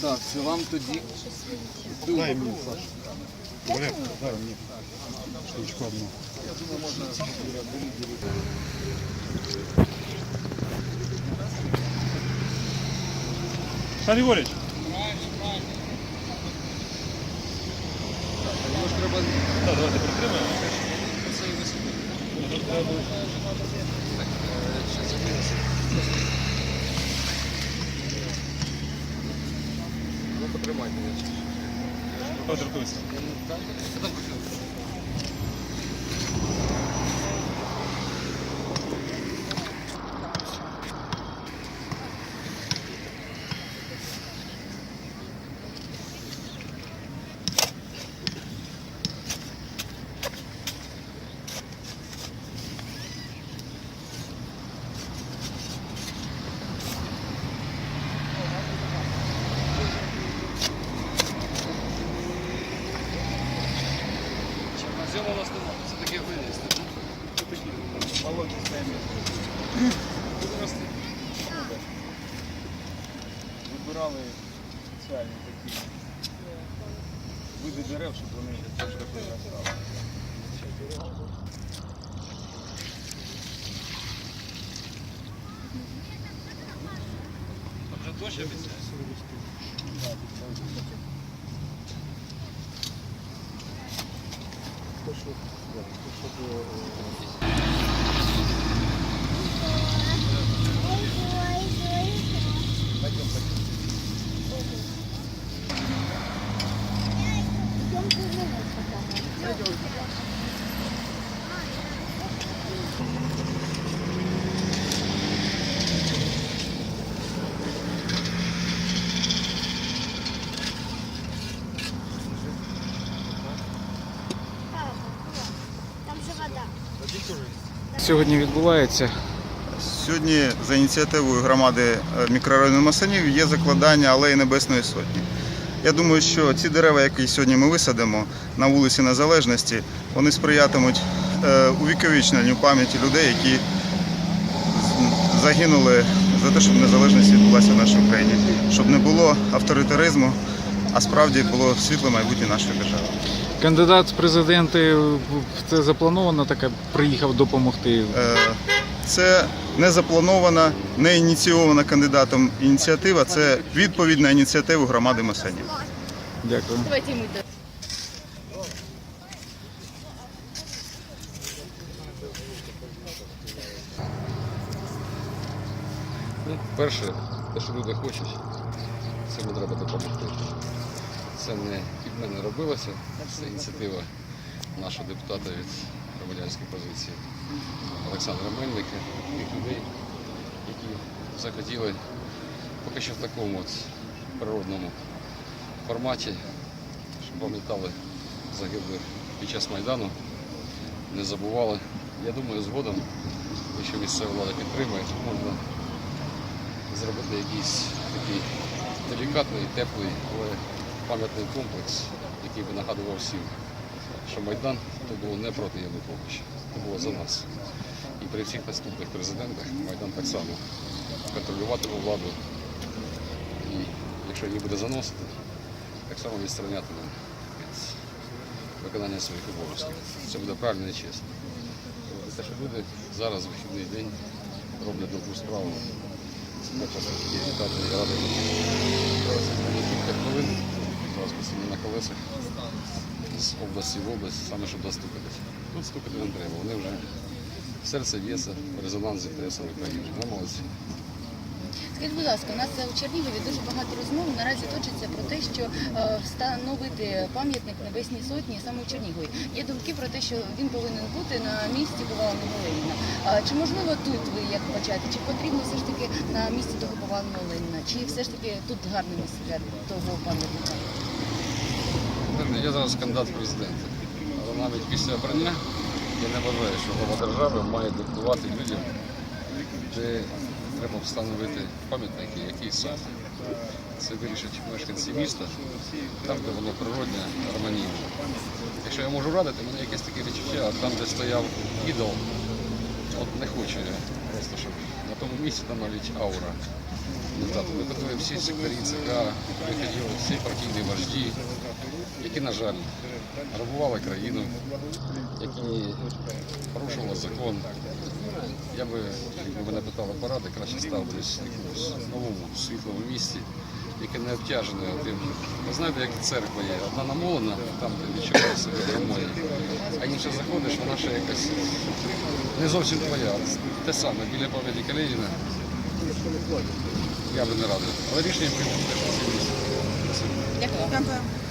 Так, це вам тоді. Дай мені, Саша. Валер, дай мені. Штучку одну. Олександр Ігорович, Його ж треба так, давайте притримаємо. це і висипати. Ну, потримайте. я щас. Петр Туйський. Так, там купив. Чорнозему у нас немає, це таке винести. Буде рости. Вибирали спеціальні такі види дерев, щоб вони теж виростали. А вже дощ обіцяє. Там Сьогодні відбувається Сьогодні за ініціативою громади е, мікрорайону Масанів є закладання алеї Небесної Сотні. Я думаю, що ці дерева, які сьогодні ми висадимо на вулиці Незалежності, вони сприятимуть е, увіковічненню пам'яті людей, які загинули за те, щоб незалежність відбулася в нашій Україні, щоб не було авторитаризму, а справді було світле майбутнє нашої держави. кандидат в президенти. Це заплановано таке. Приїхав допомогти. Е, Це не запланована, не ініційована кандидатом ініціатива, це відповідь на ініціативу громади Масанів. Дякую. Ну, перше, те, що люди хочуть, цьому треба допомогти. Це не від мене робилося, це ініціатива нашого депутата від громадянської позиції Олександра Мельника, тих людей, які захотіли поки що в такому от природному форматі, щоб пам'ятали загиблих під час Майдану, не забували. Я думаю, згодом, якщо місцева влада підтримує, можна зробити якийсь такий делікатний, теплий, але пам'ятний комплекс, який би нагадував всім, що Майдан то було не проти Януковича, то було за нас. І при всіх наступних президентах Майдан так само контролюватиме владу. І якщо її буде заносити, так само відстранятиме від виконання своїх обов'язків. Це буде правильно і чесно. Те, що люди зараз вихідний день роблять добру справу, це такі вітати ради. Кілька постійно на колесах з області в область, саме щоб достукатись. Тут стукати не треба, вони вже серце б'ється, резонанс з інтересами країни. Ви молодці. Скажіть, будь ласка, у нас у Чернігові дуже багато розмов наразі точиться про те, що е, встановити пам'ятник Небесній Сотні саме у Чернігові. Є думки про те, що він повинен бути на місці поваленого Леніна. Чи можливо тут ви як почати? Чи потрібно все ж таки на місці того поваленого Леніна? Чи все ж таки тут гарне місце для того пам'ятника? Я зараз кандидат в президенти. Але навіть після обрання я не вважаю, що глава держави має диктувати людям, де треба встановити пам'ятники, який сам. Це вирішать мешканці міста, там, де воно природне, гармонійне. Якщо я можу радити, мене якесь таке відчуття, там, де стояв ідол, от не хочу я просто, щоб на тому місці там навіть аура. Так. Виходили всі секторі ЦК, виходили всі партійні вожді, які, на жаль, грабували країну, які порушували закон. Я би, якби мене питали поради, краще став в якомусь новому світлому місці, яке не обтяжене тим. Ви знаєте, як церква є. Одна намолена, там ти відчуваєш себе гармонії, а інша заходиш, вона ще якась не зовсім твоя. Те саме біля пам'яті Калініна. Я би не радив. Але рішення прийняти теж на цій місці. Дякую.